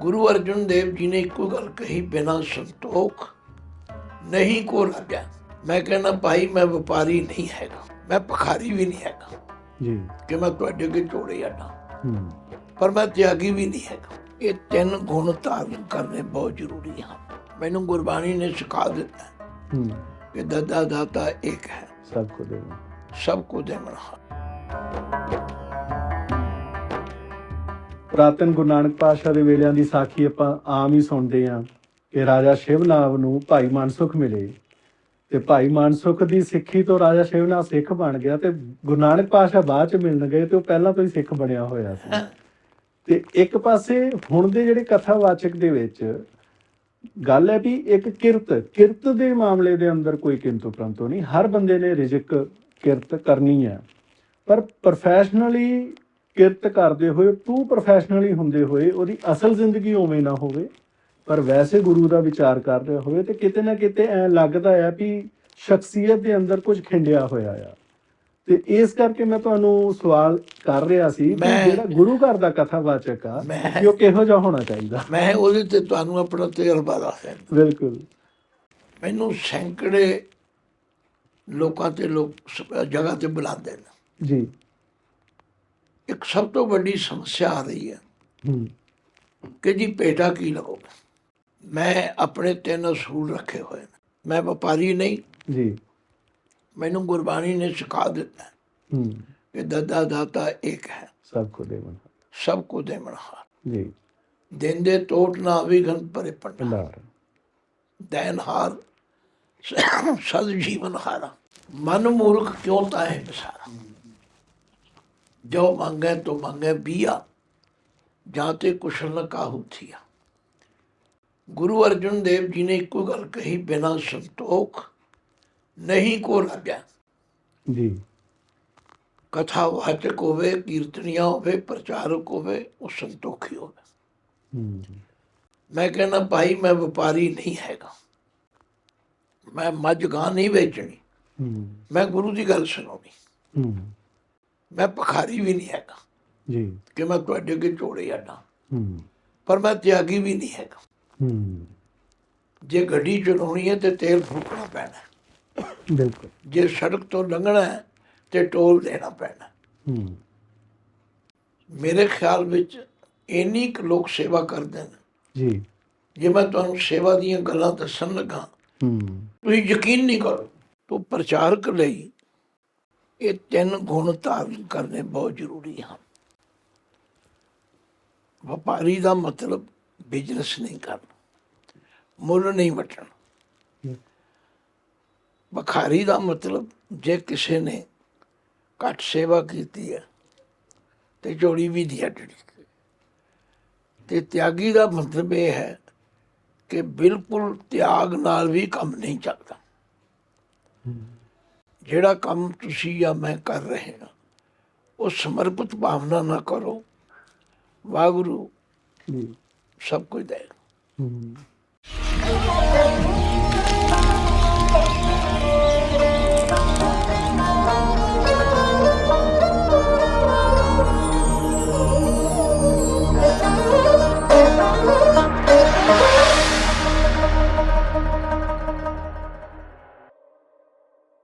ਗੁਰੂ ਅਰਜਨ ਦੇਵ ਜੀ ਨੇ ਇੱਕੋ ਗੱਲ ਕਹੀ ਬਿਨਾਂ ਸੰਤੋਖ ਨਹੀਂ ਕੋ ਲੱਗਿਆ ਮੈਂ ਕਹਿੰਦਾ ਭਾਈ ਮੈਂ ਵਪਾਰੀ ਨਹੀਂ ਹੈਗਾ। ਮੈਂ ਭਖਾਰੀ ਵੀ ਨਹੀਂ ਹੈਗਾ। ਜੀ। ਕਿ ਮੈਂ ਤੁਹਾਡੇ ਅੱਗੇ ਝੋਲੇ ਆਣਾ ਪਰ ਮੈਂ ਤਿਆਗੀ ਵੀ ਨਹੀਂ ਹੈਗਾ। ਇਹ ਤਿੰਨ ਗੁਣ ਧਾਰਨ ਕਰਨੇ ਬਹੁਤ ਜ਼ਰੂਰੀ ਹਨ ਮੈਨੂੰ ਗੁਰਬਾਣੀ ਨੇ ਸਿਖਾ ਦਿੱਤਾ ਕਿ ਦਾਦਾ ਦਾਤਾ ਇੱਕ ਹੈ। ਸਭ ਕੋ ਦੇਣਾ ਸਭ ਕੋ ਦੇਵਨਹਾਰ ਪ੍ਰਾਤਨ ਗੁਰੂ ਨਾਨਕ ਪਾਤਸ਼ਾਹ ਦੇ ਵੇਲਿਆਂ ਦੀ ਸਾਖੀ ਆਪਾਂ ਆਮ ਹੀ ਸੁਣਦੇ ਆ ਕਿ ਰਾਜਾ ਸ਼ਿਵਨਾਵ ਨੂੰ ਭਾਈ ਮਨਸੁਖ ਮਿਲੇ ਤੇ ਭਾਈ ਮਨਸੁਖ ਦੀ ਸਿੱਖੀ ਤੋਂ ਰਾਜਾ ਸ਼ਿਵਨਾਵ ਸਿੱਖ ਬਣ ਗਿਆ ਤੇ ਗੁਰੂ ਨਾਨਕ ਪਾਤਸ਼ਾਹ ਬਾਅਦ ਚ ਮਿਲਣ ਗਏ ਤੇ ਉਹ ਪਹਿਲਾਂ ਤੋਂ ਹੀ ਸਿੱਖ ਬਣਿਆ ਹੋਇਆ ਸੀ। ਤੇ ਇੱਕ ਪਾਸੇ ਹੁਣ ਦੇ ਜਿਹੜੇ ਕਥਾਵਾਚਕ ਦੇ ਵਿੱਚ ਗੱਲ ਹੈ ਵੀ ਇੱਕ ਕਿਰਤ ਕਿਰਤ ਦੇ ਮਾਮਲੇ ਦੇ ਅੰਦਰ ਕੋਈ ਕਿੰਤੂ ਪ੍ਰੰਤੂ ਨਹੀਂ ਹਰ ਬੰਦੇ ਨੇ ਰਿਜਕ ਕਿਰਤ ਕਰਨੀ ਹੈ। ਪਰ ਪ੍ਰੋਫੈਸ਼ਨਲੀ ਕਿਰਤ ਕਰਦੇ ਹੋਏ ਟੂ ਪ੍ਰੋਫੈਸ਼ਨਲੀ ਹੁੰਦੇ ਹੋਏ ਉਹਦੀ ਅਸਲ ਜ਼ਿੰਦਗੀ ਉਵੇਂ ਨਾ ਹੋਵੇ ਪਰ ਵੈਸੇ ਗੁਰੂ ਦਾ ਵਿਚਾਰ ਕਰ ਰਿਹਾ ਹੋਵੇ ਤੇ ਕਿਤੇ ਨਾ ਕਿਤੇ ਐ ਲੱਗਦਾ ਆ ਵੀ ਸ਼ਖਸੀਅਤ ਦੇ ਅੰਦਰ ਕੁਝ ਖਿੰਡਿਆ ਹੋਇਆ ਆ। ਤੇ ਇਸ ਕਰਕੇ ਮੈਂ ਤੁਹਾਨੂੰ ਸਵਾਲ ਕਰ ਰਿਹਾ ਸੀ ਕਿ ਜਿਹੜਾ ਗੁਰੂ ਘਰ ਦਾ ਕਥਾਵਾਚਕ ਆ ਮੈਂ- ਕਿ ਉਹ ਕਿਹੋ ਜਿਹਾ ਹੋਣਾ ਚਾਹੀਦਾ? ਮੈਂ ਉਹਦੇ ਤੇ ਤੁਹਾਨੂੰ ਆਪਣਾ ਤਜਰਬਾ ਦੱਸਦਾ ਬਿਲਕੁਲ। ਮੈਨੂੰ ਸੈਂਕੜੇ ਲੋਕਾਂ ਤੇ ਲੋਕ ਜਗ੍ਹਾ ਤੇ ਬੁਲਾਉਂਦੇ ਨੇ। ਜੀ। ਇੱਕ ਸਭ ਤੋਂ ਵੱਡੀ ਸਮੱਸਿਆ ਆ ਰਹੀ ਹੈ ਕਿ ਜੀ ਪੇਟਾ ਕੀ ਲਗੋਗੇ ਮੈਂ ਆਪਣੇ ਤਿੰਨ ਅਸੂਲ ਰੱਖੇ ਹੋਏ ਨੇ। ਮੈਂ ਵਪਾਰੀ ਨਹੀਂ। ਜੀ। ਮੈਨੂੰ ਗੁਰਬਾਣੀ ਨੇ ਸਿਖਾ ਦਿੱਤਾ ਹੂੰ ਕਿ ਦਾਦਾ ਦਾਤਾ ਇੱਕ ਹੈ। ਸਭ ਕੋ ਦੇਵਨ ਸਭ ਕੋ ਦੇਵਨਹਾਰ ਜੀ। ਦਿੰਦੇ ਟੋਟ ਨਾ ਵਿਗਨ ਪਰੇ ਪੰਡਾ ਭੰਡਾਰ। ਦੈਨਹਾਰ ਸਦ ਜੀਵਨ ਹਾਰਾ। ਮਨ ਮੂਰਖ ਕਿਉਂ ਤਾਹੇ ਬਸਾਰਾ? ਜੋ ਮੰਗੇ ਤੋ ਮੰਗੇ ਬੀਆ ਜਾਤੇ ਕੁਸ਼ਲ ਨ ਕਾਹੂ ਥੀਆ। ਗੁਰੂ ਅਰਜਨ ਦੇਵ ਜੀ ਨੇ ਇੱਕੋ ਗੱਲ ਕਹੀ ਬਿਨਾਂ ਸੰਤੋਖ ਨਹੀਂ ਕੋ ਲੱਗਿਆ ਜੀ। ਕਥਾ ਵਾਚਕ ਹੋਵੇ ਕੀਰਤਨੀਆ ਹੋਵੇ ਪ੍ਰਚਾਰਕ ਹੋਵੇ ਉਹ ਸੰਤੋਖੀ ਹੋਵੇ। ਮੈਂ ਕਹਿੰਦਾ ਭਾਈ ਮੈਂ ਵਪਾਰੀ ਨਹੀਂ ਹੈਗਾ। ਮੈਂ ਮੱਝ ਗਾਂ ਨਹੀਂ ਵੇਚਣੀ। ਮੈਂ ਗੁਰੂ ਦੀ ਗੱਲ ਸੁਣਾਉਣੀ। ਮੈਂ ਭਖਾਰੀ ਵੀ ਨਹੀਂ ਹੈਗਾ। ਜੀ। ਕਿ ਮੈਂ ਤੁਹਾਡੇ ਅੱਗੇ ਝੋਲੇ ਆਣਾ ਹੂੰ। ਪਰ ਮੈਂ ਤਿਆਗੀ ਵੀ ਨਹੀਂ ਹੈਗਾ। ਹੂੰ। ਜੇ ਗੱਡੀ ਚਲਾਉਣੀ ਹੈ ਤੇ ਤੇਲ ਫੂਕਣਾ ਪੈਣਾ। ਬਿਲਕੁਲ। ਜੇ ਸੜਕ ਤੋਂ ਲੰਘਣਾ ਹੈ ਤੇ ਟੋਲ ਦੇਣਾ ਪੈਣਾ। ਹੂੰ। ਮੇਰੇ ਖਿਆਲ ਵਿੱਚ ਇੰਨੀ ਕੁ ਲੋਕ ਸੇਵਾ ਕਰਦੇ ਨੇ। ਜੀ। ਜੇ ਮੈਂ ਤੁਹਾਨੂੰ ਸੇਵਾ ਦੀਆਂ ਗੱਲਾਂ ਦੱਸਣ ਲੱਗਾ ਹੂੰ। ਤੁਸੀਂ ਯਕੀਨ ਨਹੀਂ ਕਰੋ। ਤੋ ਪ੍ਰਚਾਰਕ ਲਈ ਇਹ ਤਿੰਨ ਗੁਣ ਧਾਰਨ ਕਰਨੇ ਬਹੁਤ ਜ਼ਰੂਰੀ ਹਨ। ਵਪਾਰੀ ਦਾ ਮਤਲਬ ਬਿਜ਼ਨਸ ਨਹੀਂ ਕਰਨਾ, ਮੁੱਲ ਨਹੀਂ ਵਟਣਾ। ਬਖਾਰੀ ਦਾ ਮਤਲਬ ਜੇ ਕਿਸੇ ਨੇ ਘੱਟ ਸੇਵਾ ਕੀਤੀ ਹੈ ਤੇ ਜੋੜੀ ਵੀ ਦੀ ਅੱਡੜੀ ਤੇ ਤਿਆਗੀ ਦਾ ਮਤਲਬ ਇਹ ਹੈ ਕਿ ਬਿਲਕੁਲ ਤਿਆਗ ਨਾਲ ਵੀ ਕੰਮ ਨਹੀਂ ਚੱਲਦਾ। ਜਿਹੜਾ ਕੰਮ ਤੁਸੀਂ ਜਾਂ ਮੈਂ ਕਰ ਰਹੇ ਹਾਂ ਉਹ ਸਮਰਪਿਤ ਭਾਵਨਾ ਨਾ ਕਰੋ। ਵਾਹਿਗੁਰੂ ਸਭ ਕੁਝ ਹੂੰ।